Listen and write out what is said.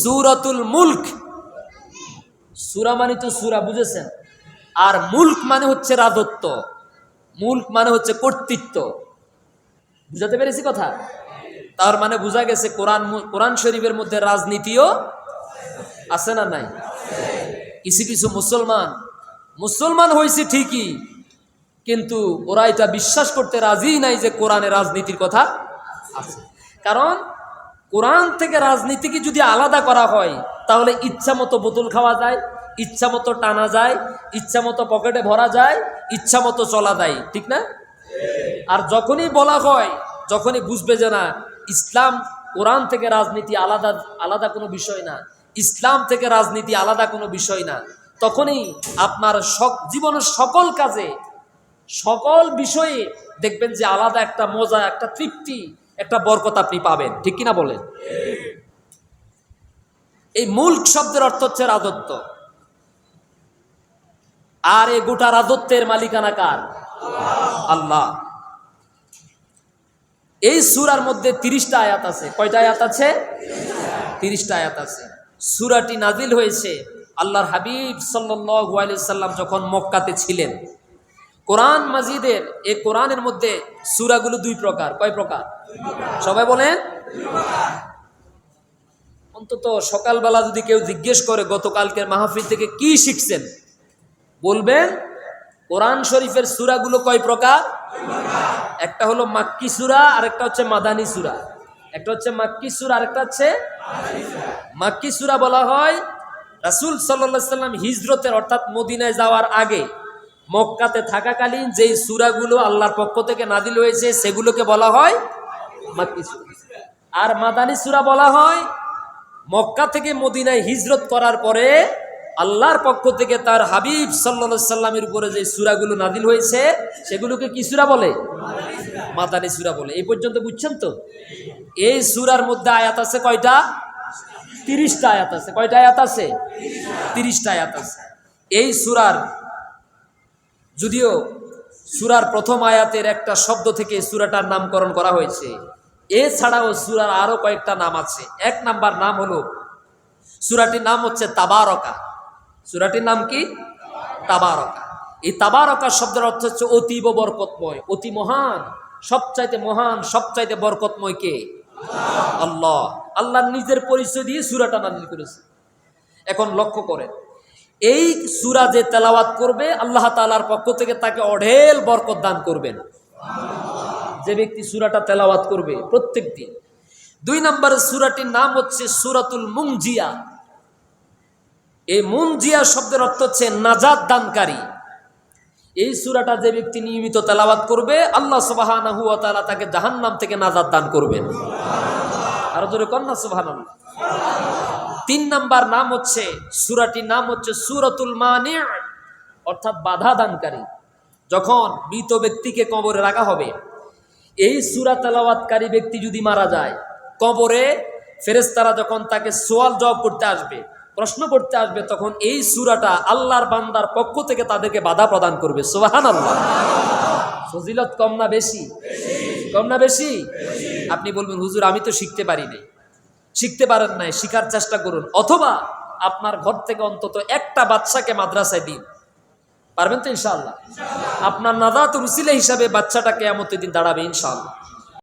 সুরাতুল মুল্ক। সুরা মানে তো সুরা, বুঝেছেন? আর মুল্ক মানে হচ্ছে রাজত্ব। মুল্ক মানে হচ্ছে কর্তৃত্ব। বুঝাতে পেরেছি কথা? তার মানে বোঝা গেছে কোরআন কোরআন শরীফের মধ্যে রাজনীতিও আছে না নাই? কিছু কিছু মুসলমান মুসলমান হয়েছে ঠিকই, কিন্তু ওরা এটা বিশ্বাস করতে রাজি নাই যে কোরআনে রাজনীতির কথা আছে। কারণ কোরআন থেকে রাজনীতিকে যদি আলাদা করা হয়, তাহলে ইচ্ছা মতো বোতল খাওয়া যায়, ইচ্ছা মতো টানা যায়, ইচ্ছা মতো পকেটে ভরা যায়, ইচ্ছা মতো চলা যায়, ঠিক না? আর যখনই বলা হয়, যখনই বুঝবে যে না, ইসলাম কোরআন থেকে রাজনীতি আলাদা আলাদা কোনো বিষয় না, ইসলাম থেকে রাজনীতি আলাদা কোনো বিষয় না, তখনই আপনার জীবনের সকল কাজে, সকল বিষয়ে দেখবেন যে আলাদা একটা মজা, একটা তৃপ্তি একটা বরকত আপনি পাবেন। ঠিক কিনা বলেন? এই মুল্ক শব্দের অর্থ হচ্ছে রাজত্ব। আর এই গোটা রাজত্বের মালিকানা কার? আল্লাহ। এই সুরার মধ্যে তিরিশটা আয়াত আছে। কয়টা আয়াত আছে? তিরিশটা আয়াত আছে। সুরাটি নাজিল হয়েছে আল্লাহর হাবিব সাল্লাহ সাল্লাম যখন মক্কাতে ছিলেন। কোরআন মাজিদের, এই কোরআনের মধ্যে সুরাগুলো দুই প্রকার। কয় প্রকার? সবাই বলেন? অন্তত সকালবেলা যদি কেউ জিজ্ঞেস করে গতকালকের মাহফিল থেকে কি শিখছেন, বলবেন, কোরআন শরীফের সুরাগুলো কয় প্রকার? একটা হলো মাক্কি সুরা আর একটা হচ্ছে মাদানী সুরা। একটা হচ্ছে মাক্কি সুরা, আরেকটা হচ্ছে মাক্কি সুরা বলা হয় রাসুল সাল্লাহ সাল্লাম হিজরতের, অর্থাৎ মদিনায় যাওয়ার আগে। মক্কাতে থাকাকালীন যেই সুরাগুলো আল্লাহর পক্ষ থেকে নাদিল হয়েছে, সেগুলোকে বলা হয় আর মাদানী সুরা বলা হয় মক্কা থেকে মদিনায় হিজরত করার পরে আল্লাহর পক্ষ থেকে তার হাবিব সাল্লা সাল্লামের উপরে যে সুরাগুলো নাদিল হয়েছে, সেগুলোকে কি সুরা বলে? মাদানী সুরা বলে। এই পর্যন্ত বুঝছেন তো? এই সুরার মধ্যে আয়াত আছে কয়টা? তিরিশটা আয়াত আছে। কয়টা আয়াত আছে? তিরিশটা আয়াত আছে। এই সুরার যদিও সুরার প্রথম আয়াতের একটা শব্দ থেকে সুরাটার নামকরণ করা হয়েছে। এছাড়াও সুরার আরও কয়েকটা নাম আছে। এক নাম্বার নাম হলো, সুরাটির নাম হচ্ছে তাবারকা। সুরাটির নাম কি? তাবারকা। এই তাবারকা শব্দের অর্থ হচ্ছে অতীব বরকতময়, অতি মহান, সবচাইতে মহান, সবচাইতে বরকতময় কে? আল্লাহ। আল্লাহ নিজের পরিচয় দিয়ে সুরাটা নাজিল করেছে। এখন লক্ষ্য করেন এই সুরা যে তেলাওয়াত করবে, আল্লাহ তালার পক্ষ থেকে তাকে অঢেল বরকত দান করবেন। যে ব্যক্তি সুরাটা তেলাওয়াত করবে প্রত্যেক দিন। দুই নম্বরের সুরাটির নাম হচ্ছে সুরাতুল মুংজিয়া এই মুংজিয়া শব্দের অর্থ হচ্ছে নাজাদ দানকারী। এই সুরাটা যে ব্যক্তি নিয়মিত তেলাওয়াত করবে, আল্লাহ সুবাহ তাকে জাহান্নাম থেকে নাজাদ দান করবেন। আরও জোরে কন্যা সুবাহান তিন নাম্বার নাম হচ্ছে, সুরাটির নাম হচ্ছে সুরাতুল মানে। অর্থাৎ বাধা দানকারী। যখন মৃত ব্যক্তিকে কবরে রাখা হবে, এই সুরা তেলাওয়াতকারী ব্যক্তি যদি মারা যায়, কবরে ফেরেস্তারা যখন তাকে সোয়াল জবাব করতে আসবে, প্রশ্ন করতে আসবে, তখন এই সুরাটা আল্লাহর বান্দার পক্ষ থেকে তাদেরকে বাধা প্রদান করবে। সোহান আল্লাহ ফজিলত কম না বেশি? কম না বেশি? আপনি বলবেন, হুজুর, আমি তো শিখতে পারি নাই। শিখতে পারেন নাই, শিখার চেষ্টা করুন। অথবা আপনার ঘর থেকে অন্তত একটা বাচ্চাকে মাদ্রাসায় দিন। পারবেন তো ইনশাআল্লাহ? আপনার নাদাত রুসিলে হিসাবে বাচ্চাটাকে কেয়ামতের দিন দাঁড়াবে ইনশাআল্লাহ।